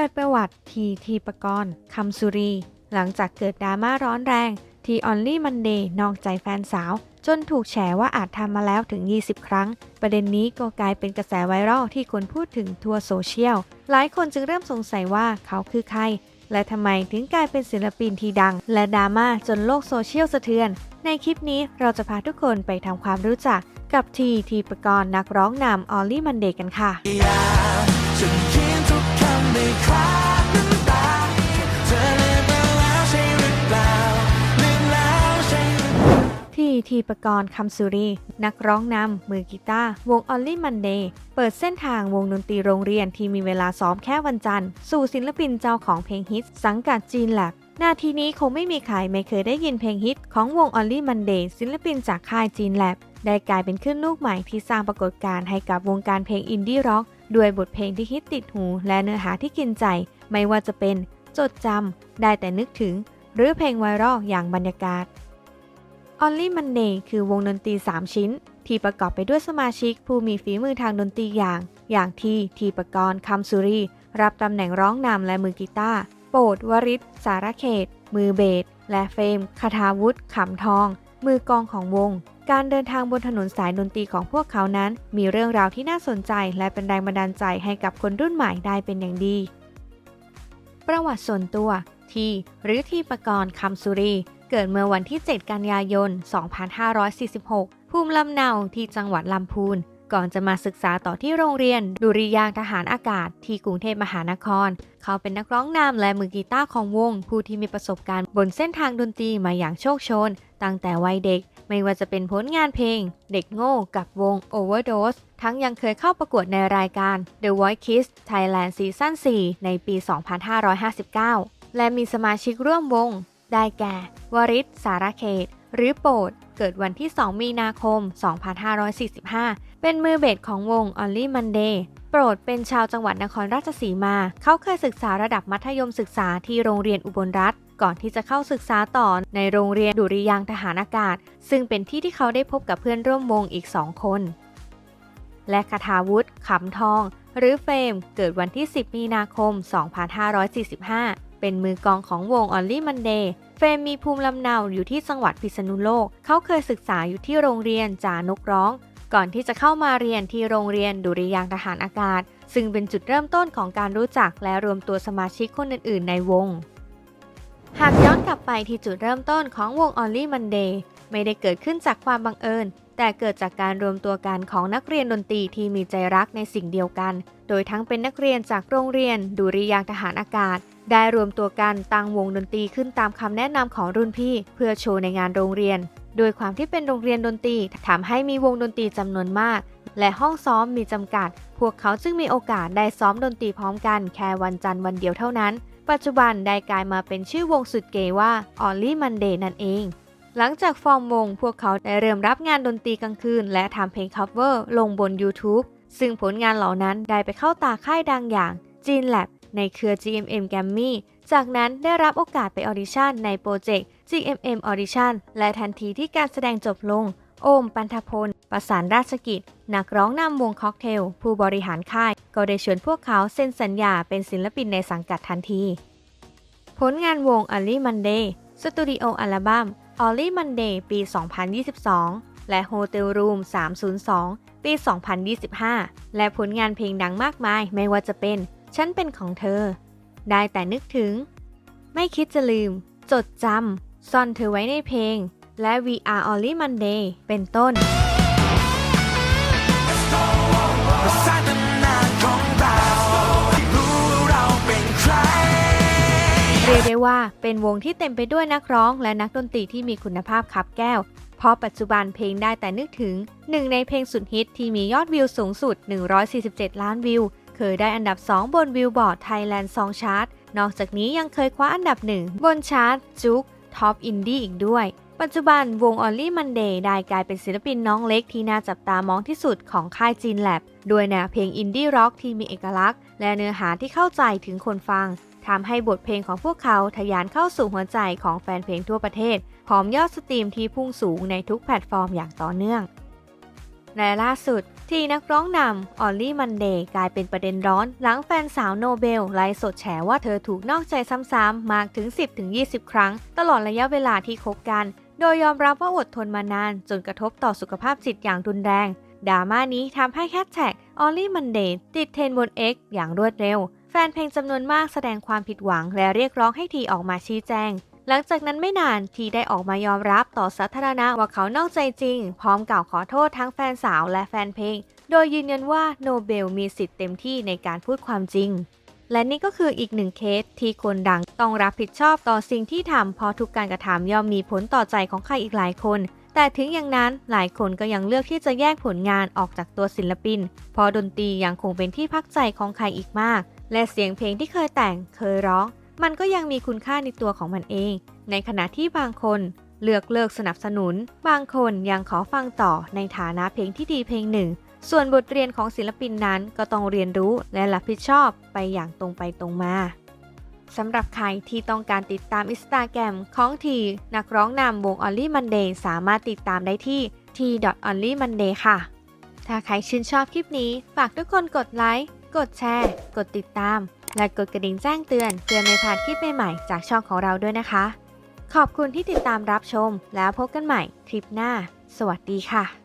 ปิดประวัติทีทีปกรณ์คำสุรี หลังจากเกิดดราม่าร้อนแรง ทีออนลี่มันเดย์นอกใจแฟนสาว จนถูกแฉว่าอาจทำมาแล้วถึง 20 ครั้ง ประเด็นนี้ก็กลายเป็นกระแสไวรัลที่คนพูดถึงทั่วโซเชียล หลายคนจึงเริ่มสงสัยว่าเขาคือใคร และทำไมถึงกลายเป็นศิลปินที่ดัง และดราม่าจนโลกโซเชียลสะเทือน ในคลิปนี้เราจะพาทุกคนไปทำความรู้จักกับทีทีปกรณ์นักร้องนำออลลี่มันเดย์กันค่ะ ฉันเขีทุกคำด้วยคราบน้ำตาเธอลืมไปรือเปล่าลืมแล้วใช่หรือเปล่าที่ทีปกรณ์คำสุรี นักร้องนำมือกีตาร์วง Only Monday เปิดเส้นทางวงดนตรีโรงเรียนที่มีเวลาซ้อมแค่วันจันทร์ สู่ศิลปินเจ้าของเพลงฮิต สังกัดจีนแลบนาทีนี้คงไม่มีใครไม่เคยได้ยินเพลงฮิตของวง Only Monday ศิลปินจากค่ายจีนแลบได้กลายเป็นขึ้นลูกใหม่ที่สร้างปรากฏการณ์ให้กับวงการเพลงอินดี้ร็อก ด้วยบทเพลงที่ฮิตติดหูและเนื้อหาที่กินใจ ไม่ว่าจะเป็นจดจำได้แต่นึกถึง หรือเพลงไวรัลอย่างบรรยากาศ Only Monday คือวงดนตรี 3 ชิ้น ที่ประกอบไปด้วยสมาชิกผู้มีฝีมือทางดนตรีอย่าง อย่างที่ทีปกรณ์คำสุรี รับตำแหน่งร้องนำและมือกีตาร์โปรดวริศสารเขต มือเบสและเฟมคาทาวุฒิขำทอง มือกองของวง การเดินทางบนถนนสายดนตรีของพวกเขานั้น มีเรื่องราวที่น่าสนใจ และเป็นแรงบันดาลใจให้กับคนรุ่นใหม่ได้เป็นอย่างดี ประวัติส่วนตัวทีหรือทีประกรณ์คำสุรี เกิดเมื่อวันที่ 7 กันยายน 2546 ภูมิลำเนาที่จังหวัดลำพูน ก่อนจะมาศึกษาต่อที่โรงเรียนดุริยางทหารอากาศ ที่กรุงเทพมหานคร เขาเป็นนักร้องนำและมือกีตาร์ของวง ผู้ที่มีประสบการณ์บนเส้นทางดนตรีมาอย่างโชคชน ตั้งแต่วัยเด็ก ไม่ว่าจะเป็นผลงานเพลง เด็กโง่กับวง Overdose ทั้งยังเคยเข้าประกวดในรายการ The Voice Kids Thailand Season 4 ในปี 2559 และมีสมาชิกร่วมวง ได้แก่ วริศสารเขต หรือโปรดเกิดวันที่ 2 มีนาคม 2545 เป็นมือเบสของวง Only Monday โปรดเป็นชาวจังหวัดนครราชสีมา เขาเคยศึกษาระดับมัธยมศึกษาที่โรงเรียนอุบลรัฐ ก่อนที่จะเข้าศึกษาต่อในโรงเรียนดุริยางทหารอากาศ ซึ่งเป็นที่ที่เขาได้พบกับเพื่อนร่วมวงอีก2คน และคาทาวุฒิขำทอง หรือเฟรมเกิดวันที่ 10 มีนาคม 2545 เป็นมือกองของวง Only Monday เฟรมมีภูมิลำเนาอยู่ที่จังหวัดพิษณุโลก เขาเคยศึกษาอยู่ที่โรงเรียนจานกร้อง ก่อนที่จะเข้ามาเรียนที่โรงเรียนดุริยางทหารอากาศ ซึ่งเป็นจุดเริ่มต้นของการรู้จักและรวมตัวสมาชิกคนอื่น ๆ ในวง หากย้อนกลับไปที่จุดเริ่มต้นของวง Only Monday ไม่ได้เกิดขึ้นจากความบังเอิญ แต่เกิดจากการรวมตัวกันของนักเรียนดนตรีที่มีใจรักในสิ่งเดียวกัน โดยทั้งเป็นนักเรียนจากโรงเรียนดุริยางทหารอากาศ ได้รวมตัวกันตั้งวงดนตรีขึ้นตามคำแนะนำของรุ่นพี่ เพื่อโชว์ในงานโรงเรียน โดยความที่เป็นโรงเรียนดนตรีทำให้มีวงดนตรีจำนวนมาก และห้องซ้อมมีจำกัด พวกเขาจึงมีโอกาสได้ซ้อมดนตรีพร้อมกันแค่วันจันทร์วันเดียวเท่านั้น ปัจจุบันได้กลายมาเป็นชื่อวงสุดเก๋ว่า Only Monday นั่นเองหลังจากฟอร์มวง พวกเขาได้เริ่มรับงานดนตรีกลางคืน และทำเพลง cover ลงบน YouTube ซึ่งผลงานเหล่านั้นได้ไปเข้าตาค่ายดังอย่าง Gene Lab ในเครือ GMM Grammy จากนั้นได้รับโอกาสไปออดิชั่นในโปรเจกต์ GMM Audition และทันทีที่การแสดงจบลง โอม ปันธพล ประสานราชกิจ นักร้องนำวงค็อกเทล ผู้บริหารค่าย ก็ได้ชวนพวกเขาเซ็นสัญญาเป็นศิลปินในสังกัดทันที ผลงานวง Only Monday สตูดิโออัลบั้ม Only Monday ปี 2022 และ Hotel Room 302 ปี 2025 และผลงานเพลงดังมากมายไม่ว่าจะเป็น ฉันเป็นของเธอ ได้แต่นึกถึง ไม่คิดจะลืม จดจำ ซ่อนเธอไว้ในเพลง และ We Are Only Monday เป็นต้นสร้างตำนานของเราให้รู้ว่าเราเป็นใครเรียกได้ว่าเป็นวงที่เต็มไปด้วยนักร้อง และนักดนตรีที่มีคุณภาพคับแก้ว เพราะปัจจุบันเพลงได้แต่นึกถึงหนึ่งในเพลงสุดฮิตที่มียอดวิวสูงสุด 147 ล้านวิว เคยได้อันดับ 2 บนวิวบอร์ด Thailand Song Chart นอกจากนี้ยังเคยคว้าอันดับหนึ่งบนชาร์ตจุกท็อปอินดี้อีกด้วย ปัจจุบันวง Only Monday ได้กลายเป็นศิลปินน้องเล็กที่น่าจับตามองที่สุดของค่ายจีนแลบด้วยแนวเพลงอินดี้ร็อกที่มีเอกลักษณ์ และเนื้อหาที่เข้าใจถึงคนฟังทำให้บทเพลงของพวกเขาทะยานเข้าสู่หัวใจของแฟนเพลงทั่วประเทศ พร้อมยอดสตรีมที่พุ่งสูงในทุกแพลตฟอร์มอย่างต่อเนื่อง และล่าสุดทีนักร้องนำออลลี่มันเดย์กลายเป็นประเด็นร้อน หลังแฟนสาวโนเบลไลฟ์สดแฉว่าเธอถูกนอกใจซ้ำๆมากถึง 10-20 ครั้ง ตลอดระยะเวลาที่คบกัน โดยยอมรับว่าอดทนมานานจนกระทบต่อสุขภาพจิตอย่างรุนแรงดราม่านี้ทำให้แฮชแท็กออลลี่มันเดย์ติดเทรนด์บน X อย่างรวดเร็ว แฟนเพลงจำนวนมากแสดงความผิดหวังและเรียกร้องให้ทีออกมาชี้แจง หลังจากนั้นไม่นานทีได้ออกมายอมรับต่อสาธารณะว่าเขานอกใจจริง พร้อมกล่าวขอโทษทั้งแฟนสาวและแฟนเพลง โดยยืนยันว่าโนเบลมีสิทธิ์เต็มที่ในการพูดความจริง และนี่ก็คืออีกหนึ่งเคสที่คนดังต้องรับผิดชอบต่อสิ่งที่ทำเพราะทุกการกระทำย่อมมีผลต่อใจของใครอีกหลายคน แต่ถึงอย่างนั้นหลายคนก็ยังเลือกที่จะแยกผลงานออกจากตัวศิลปิน เพราะดนตรียังคงเป็นที่พักใจของใครอีกมาก และเสียงเพลงที่เคยแต่งเคยร้อง มันก็ยังมีคุณค่าในตัวของมันเอง ในขณะที่บางคนเลือกเลิกสนับสนุน บางคนยังขอฟังต่อในฐานะเพลงที่ดีเพลงหนึ่ง ส่วนบทเรียนของศิลปินนั้นก็ต้องเรียนรู้และรับผิดชอบไปอย่างตรงไปตรงมาสำหรับใครที่ต้องการติดตามอินสตาแกรมของที นักร้องนำวง Only Monday สามารถติดตามได้ที่ t.onlymonday ค่ะ ถ้าใครชื่นชอบคลิปนี้ ฝากทุกคนกดไลค์ กดแชร์ กดติดตาม และกดกระดิ่งแจ้งเตือนเพื่อไม่พลาดคลิปใหม่ๆจากช่องของเราด้วยนะคะ ขอบคุณที่ติดตามรับชมแล้วพบกันใหม่คลิปหน้า สวัสดีค่ะ